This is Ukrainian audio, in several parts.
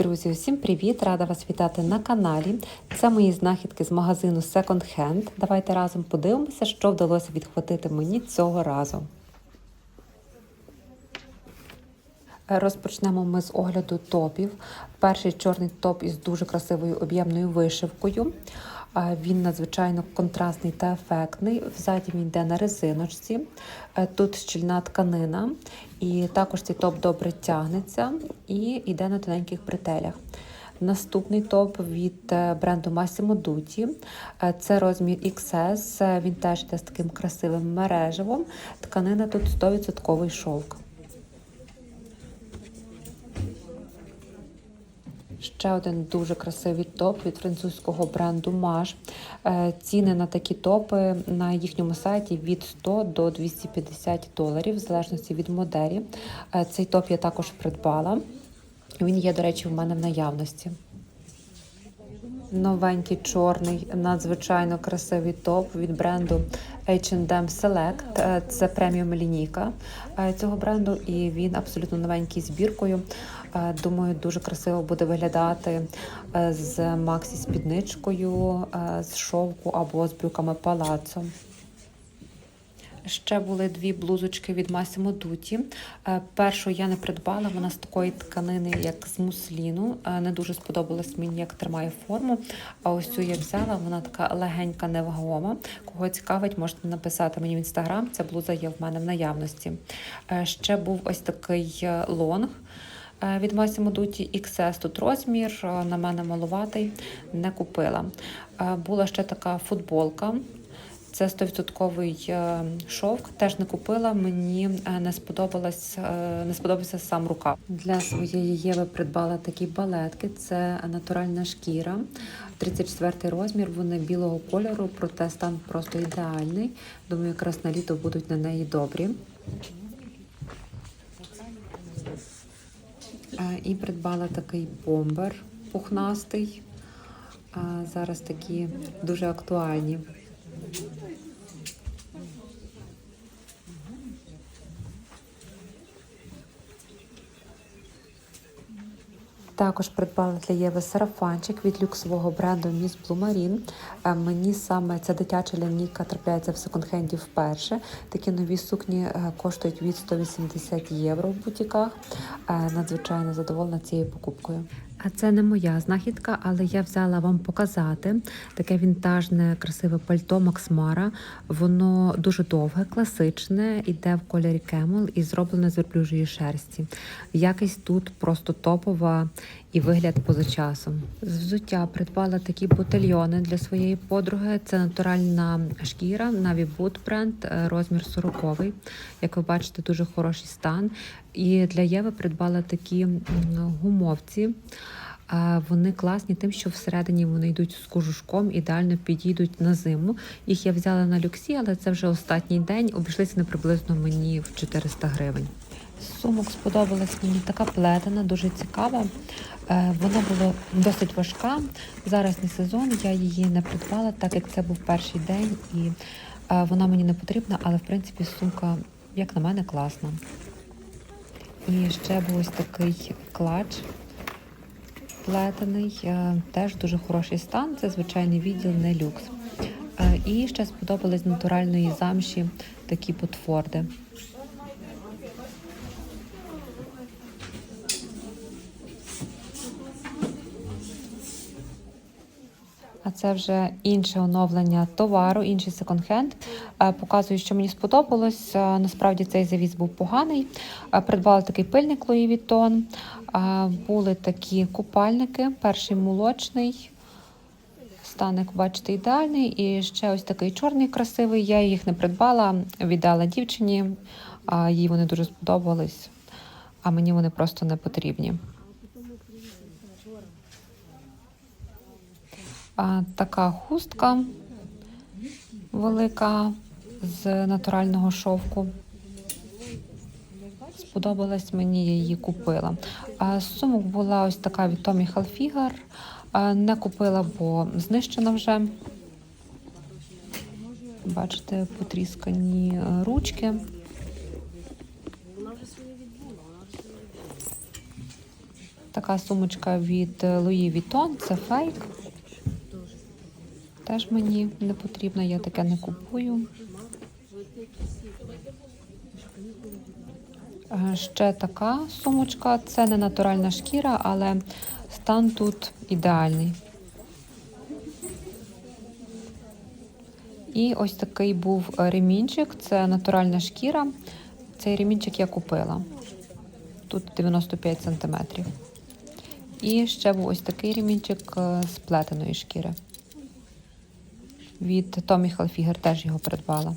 Друзі, усім привіт! Рада вас вітати на каналі. Це мої знахідки з магазину Second Hand. Давайте разом подивимося, що вдалося відхватити мені цього разу. Розпочнемо ми з огляду топів. Перший чорний топ із дуже красивою об'ємною вишивкою. Він надзвичайно контрастний та ефектний. Взаді він йде на резиночці. Е, Тут щільна тканина, і також цей топ добре тягнеться і йде на тоненьких бретелях. Наступний топ від е, бренду Massimo Dutti. Е, Це розмір XS. Він теж йде з таким красивим мережевом. Тканина тут 100% шовк. Ще один дуже красивий топ від французького бренду Маж. Ціни на такі топи на їхньому сайті від 100 до 250 доларів, в залежності від моделі. Е, Цей топ я також придбала. Він є, до речі, в мене в наявності. Новенький чорний, надзвичайно красивий топ від бренду H&M Select. Е, Це преміум лінійка е, цього бренду, і він абсолютно новенький збіркою. Е, Думаю, дуже красиво буде виглядати е, з максі спідничкою, е, з шовку або з брюками палацо. Ще були дві блузочки від Massimo. Е, Першу я не придбала, вона з такої тканини, як з мусліну. Не дуже сподобалась мені, як тримає форму. А ось цю я взяла, вона така легенька, невагома. Кого цікавить, можете написати мені в інстаграм. Ця блуза є в мене в наявності. Ще був ось такий лонг. Е, Від Massimo Dutti XS тут розмір, е, на мене малуватий, не купила. Е, Була ще така футболка це 100% е, шовк. Теж не купила. Мені не сподобалась, не сподобався сам рукав. Для своєї Єви придбала такі балетки. Це натуральна шкіра, 34 розмір. Вони білого кольору, проте стан просто ідеальний. Думаю, якраз на літо будуть на неї добрі. І придбала такий бомбер пухнастий. Зараз такі дуже актуальні. Також придбала для Єви сарафанчик від люксового бренду Blue Marine. Е, Мені саме ця дитяча лінійка трапляється в секонд-хенді вперше. Такі нові сукні е, коштують від 180 євро в бутіках. Е, Надзвичайно задоволена цією покупкою. А це не моя знахідка, але я взяла вам показати таке вінтажне, красиве пальто Максмара. Воно дуже довге, класичне, іде в кольорі кемел і зроблене з верблюжої шерсті. Якість тут просто топова і вигляд поза часом. З взуття придбала такі ботильйони для своєї подруги. Це натуральна шкіра, Navy Boot бренд, е, розмір 40 Як ви бачите, дуже хороший стан. І для Єви придбала такі гумовці. Вони класні тим, що всередині вони йдуть з кожушком, ідеально підійдуть на зиму. Їх я взяла на люксі, але це вже останній день. Обійшлися не приблизно мені в 400 гривень. Сумок сподобалась мені така плетена, дуже цікава. Е, Вона була досить важка. Зараз не сезон, я її не придбала, так як це був перший день, і е, вона мені не потрібна, але в принципі сумка, як на мене, класна. І ще був ось такий клач плетений, е, теж дуже хороший стан. Це звичайний відділ, не люкс. Е, І ще сподобались натуральної замші такі ботфорди. Це вже інше оновлення товару, інший секонд-хенд. Е, Показую, що мені сподобалось. Е, Насправді цей завіс був поганий. Е, Придбала такий пильник Vuitton. Е, Були такі купальники. Перший молочний. Стан, як бачите, ідеальний. І ще ось такий чорний красивий. Я їх не придбала, віддала дівчині. Їй вони дуже сподобались, а мені вони просто не потрібні. Така хустка велика з натурального шовку. Сподобалась мені, я її купила. Сумок була ось така від Tommy Hilfiger. Не купила, бо знищена вже. Бачите, потріскані е, ручки. Така сумочка від Louis Vuitton, це фейк. Теж мені не потрібно, я таке не купую. Е, Ще така сумочка. Це не натуральна шкіра, але стан тут ідеальний. І ось такий був ремінчик. Це натуральна шкіра. Цей ремінчик я купила. Тут 95 см. І ще був ось такий ремінчик е, з плетеної шкіри. Від Tommy Hilfiger теж його придбала.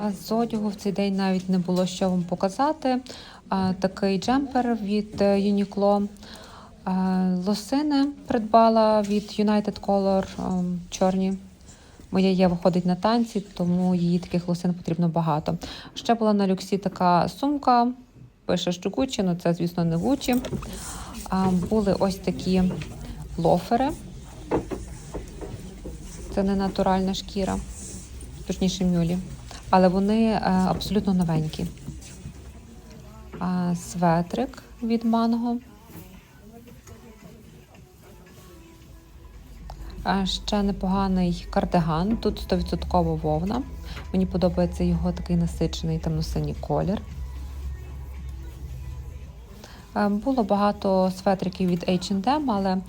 А з одягу в цей день навіть не було що вам показати. Такий джемпер від е, Uniqlo. Лосини придбала від United Color ем, чорні. Моя є виходить на танці, тому її таких лосин потрібно багато. Ще була на люксі така сумка, пише, що Gucci, але це, звісно, не. А, були ось такі лофери. Це не натуральна шкіра, точніше мюлі. Але вони е, абсолютно новенькі. Светрик від манго. Ще непоганий кардиган. Тут 100% вовна. Мені подобається його такий насичений темно-синій колір. Е, Було багато светриків від H&M, але е,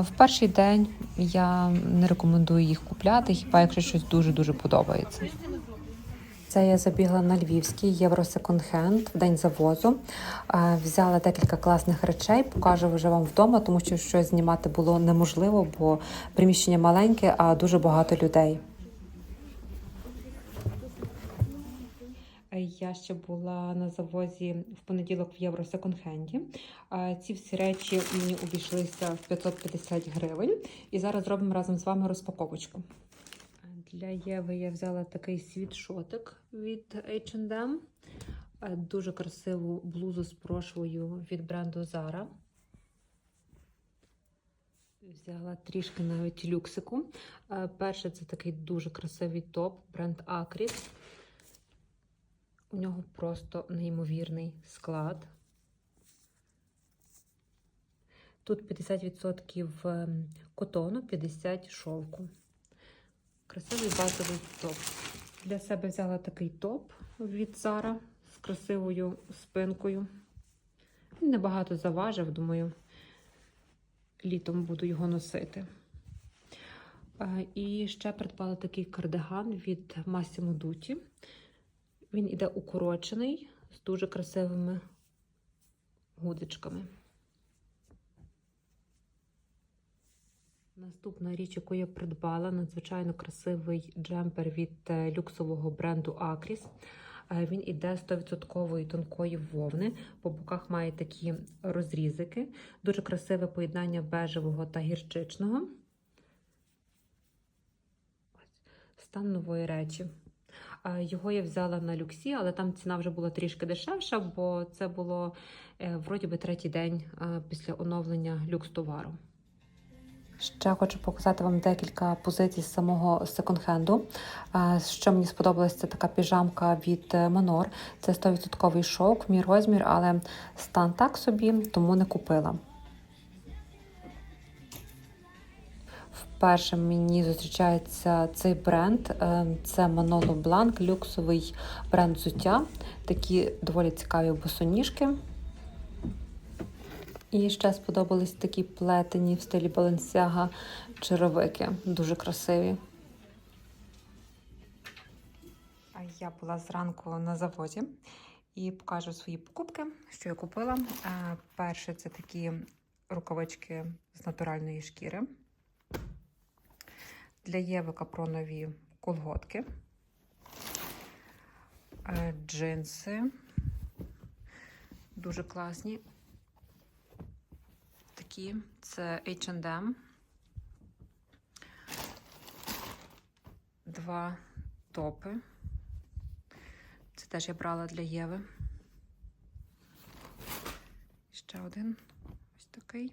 в перший день я не рекомендую їх купляти, хіба якщо щось дуже-дуже подобається. Це я забігла на львівський євро секонд-хенд в день завозу. Е, Взяла декілька класних речей, покажу вже вам вдома, тому що щось знімати було неможливо, бо приміщення маленьке, а дуже багато людей. Я ще була на завозі в понеділок в євро секонд-хенді. Ці всі речі мені обійшлися в 550 гривень. І зараз зробимо разом з вами розпаковочку. Для Єви я взяла такий світшотик від H&M. Дуже красиву блузу з прошвою від бренду Zara. Взяла трішки навіть люксику. Перше це такий дуже красивий топ, бренд Acris. У нього просто неймовірний склад. Тут 50% ем, котону, 50% шовку. Красивий базовий топ. Для себе взяла такий топ від Zara з красивою спинкою. Він небагато заважив, думаю, літом буду його носити. І ще придбала такий кардиган від Massimo Dutti. Він іде укорочений з дуже красивими гудзичками. Наступна річ, яку я придбала, надзвичайно красивий джемпер від е, люксового бренду Acris. Е, Він іде 100% тонкої вовни. По боках має такі розрізики. Дуже красиве поєднання бежевого та гірчичного. Стан нової речі. Його я взяла на люксі, але там ціна вже була трішки дешевша, бо це було е, вроді би третій день е, після оновлення люкс товару. Ще хочу показати вам декілька позицій з самого секонд-хенду. Е, Що мені сподобалось, це така піжамка від Manor. Це 100% шовк, мій розмір, але стан так собі, тому не купила. Вперше мені зустрічається цей бренд. Е, Це Manolo Blanc, люксовий бренд взуття. Такі доволі цікаві босоніжки. І ще сподобались такі плетені в стилі Balenciaga черевики. Дуже красиві. Я була зранку на заводі і покажу свої покупки, що я купила. Е, Перше це такі рукавички з натуральної шкіри. Для Єви капронові колготки, Е, джинси. Дуже класні. Такі це H&M. Два топи. Це теж я брала для Єви. Ще один ось такий.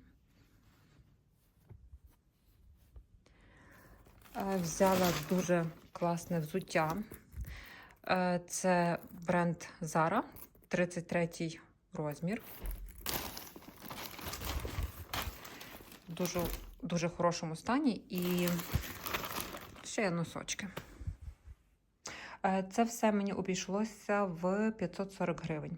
Взяла дуже класне взуття. Е, Це бренд Zara. 33 розмір. Дуже, дуже хорошому стані і ще є носочки. Е, Це все мені обійшлося в 540 гривень.